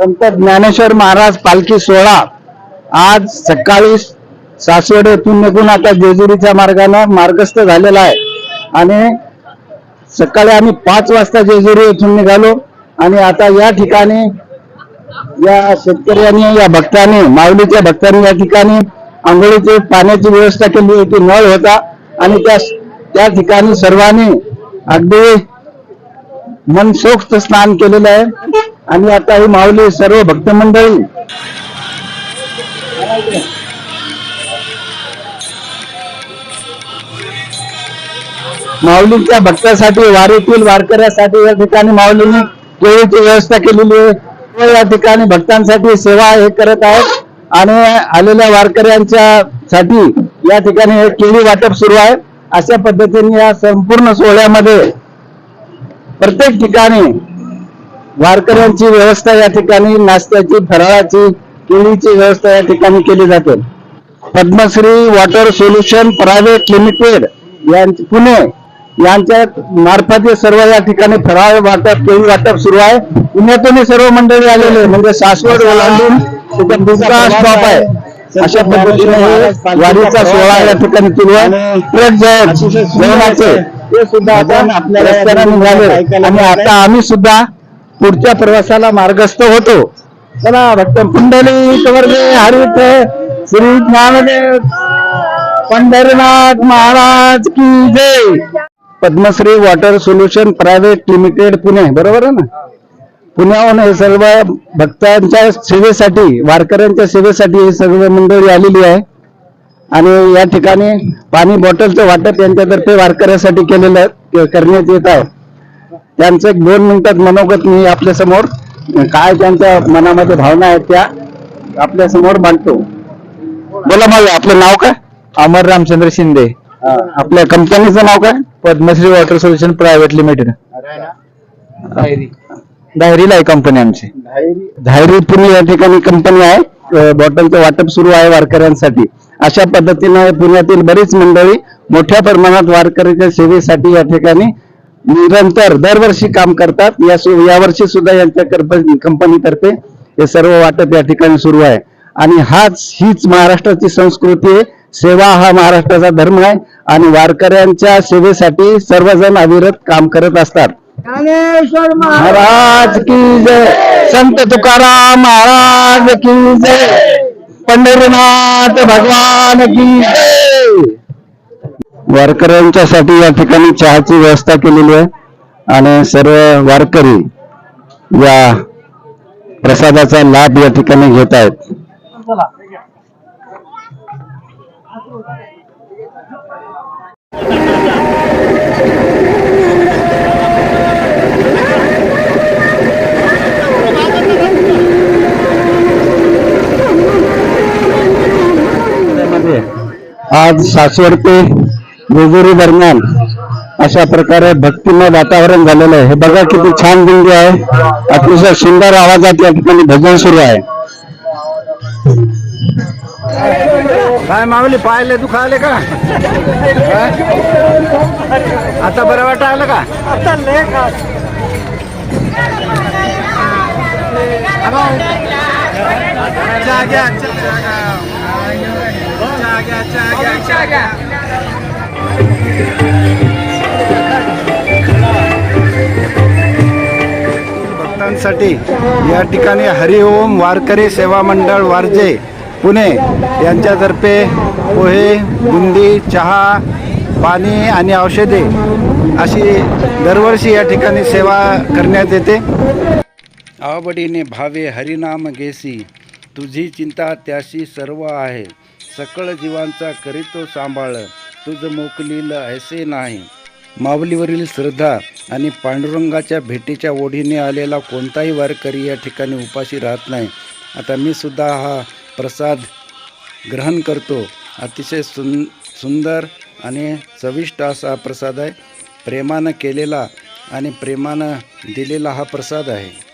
संत ज्ञानेश्वर महाराज पालखी सोहळा आज सकाळी सासवड येथून निघून आता जेजुरीच्या मार्गानं मार्गस्थ झालेला आहे. आणि सकाळी आम्ही पाच वाजता जेजुरी येथून निघालो. आणि आता या ठिकाणी या शेतकऱ्यांनी या भक्तांनी माऊलीच्या भक्तांनी या ठिकाणी आंघोळीची पाण्याची व्यवस्था केली होती नळ होता. आणि त्या त्या ठिकाणी सर्वांनी अगदी मनसोक्त स्नान केलेलं आहे. आणि आता ही माऊली सर्व भक्त मंडळी माऊलींच्या भक्तासाठी वारीतील वारकऱ्यासाठी या ठिकाणी माऊलींनी केळीची व्यवस्था केलेली आहे. व या ठिकाणी भक्तांसाठी सेवा हे करत आहेत. आणि आलेल्या वारकऱ्यांच्या साठी या ठिकाणी हे केळी वाटप सुरू आहे. अशा पद्धतीने या संपूर्ण सोहळ्यामध्ये प्रत्येक ठिकाणी वारकऱ्यांची व्यवस्था या ठिकाणी नाश्त्याची फराळाची केळीची व्यवस्था या ठिकाणी केली जाते. Padmashri water solution private limited यांचे पुणे यांच्या मार्फत सर्व या ठिकाणी फराळ वाटप केळी वाटप सुरू आहे. पुण्यातून सर्व मंडळी आलेले. म्हणजे सासवड ओलांडून दुसरा स्टॉप आहे. अशा पद्धतीने वारीचा सोहळा या ठिकाणी सुरू आहे. ट्रक जेवणाचे ते सुद्धा आता आपल्या निघाले. आणि आता आम्ही सुद्धा पुढच्या प्रवासाला मार्गस्थ होतो. चला भक्त पुंडली वर्गे हरित श्री ज्ञानदेव पंढरनाथ महाराज की जय. Padmashri water solution private limited Pune बरोबर आहे ना? पुण्याहून हे सर्व भक्तांच्या सेवेसाठी वारकऱ्यांच्या सेवेसाठी हे सर्व मंडळी आलेली आहे. आणि या ठिकाणी पाणी बॉटलचं वाटप यांच्यातर्फे वारकऱ्यासाठी केलेलं करण्यात येत आहे. त्यांचं एक दोन मिनिटात मनोगत मी आपल्यासमोर काय त्यांच्या मनामध्ये भावना आहेत त्या आपल्यासमोर मांडतो. बोला मग आपलं नाव काय? अमर रामचंद्र शिंदे. आपल्या कंपनीचं नाव काय? Padmashri water solution private limited. डायरीला आहे कंपनी आमची. धायरी पुणे या ठिकाणी कंपनी आहे बॉटलचं वाटप सुरू आहे वारकऱ्यांसाठी. अशा पद्धतीनं पुण्यातील बरीच मंडळी मोठ्या प्रमाणात वारकऱ्याच्या सेवेसाठी या ठिकाणी निरंतर दरवर्षी काम करतात. या यावर्षी सुद्धा यांच्या कंपनीतर्फे हे सर्व वाटप या ठिकाणी सुरू आहे. आणि हाच हीच महाराष्ट्राची संस्कृती आहे. सेवा हा महाराष्ट्राचा धर्म आहे. आणि वारकऱ्यांच्या सेवेसाठी सर्वजण अविरत काम करत असतात. महाराज की जय. संत तुकाराम महाराज की जय. पंढरीनाथ भगवान की जय. वारकऱ्यांच्यासाठी या ठिकाणी चहाची व्यवस्था केलेली आहे. आणि सर्व वारकरी या प्रसादाचा लाभ या ठिकाणी घेत आहेत. आज सासवड ते जेजुरी दरम्यान अशा प्रकारे भक्तिमय वातावरण झालेलं आहे. हे बघा किती छान दिंडी आहे. अतिशय सुंदर आवाजात या ठिकाणी भजन सुरू आहे. काय मावली पाहिले तू खाले का? आता बरं वाटत आलं का. चहा भक्तांसाठी या ठिकाणी हरिओम वारकरी सेवा मंडळ वारजे पुणे यांच्यातर्फे पोहे बुंदी चहा पाणी आणि औषधे अशी दरवर्षी या ठिकाणी सेवा करण्यात येते. आवडीने भावे हरिनाम घेसी तुझी चिंता त्याशी सर्व आहे. सकळ जीवांचा करीतो सांभाळ. तुझ मोकलील ऐसे नाही. माऊलीवरील श्रद्धा आणि पांडुरंगाच्या भेटीच्या ओढीने आलेला कोणताही वारकरी या ठिकाणी उपाशी राहत नाही. आता मी सुद्धा हा प्रसाद ग्रहण करतो. अतिशय सुं सुंदर आणि चविष्ट असा हा प्रसाद आहे. प्रेमानं केलेला आणि प्रेमानं दिलेला हा प्रसाद आहे.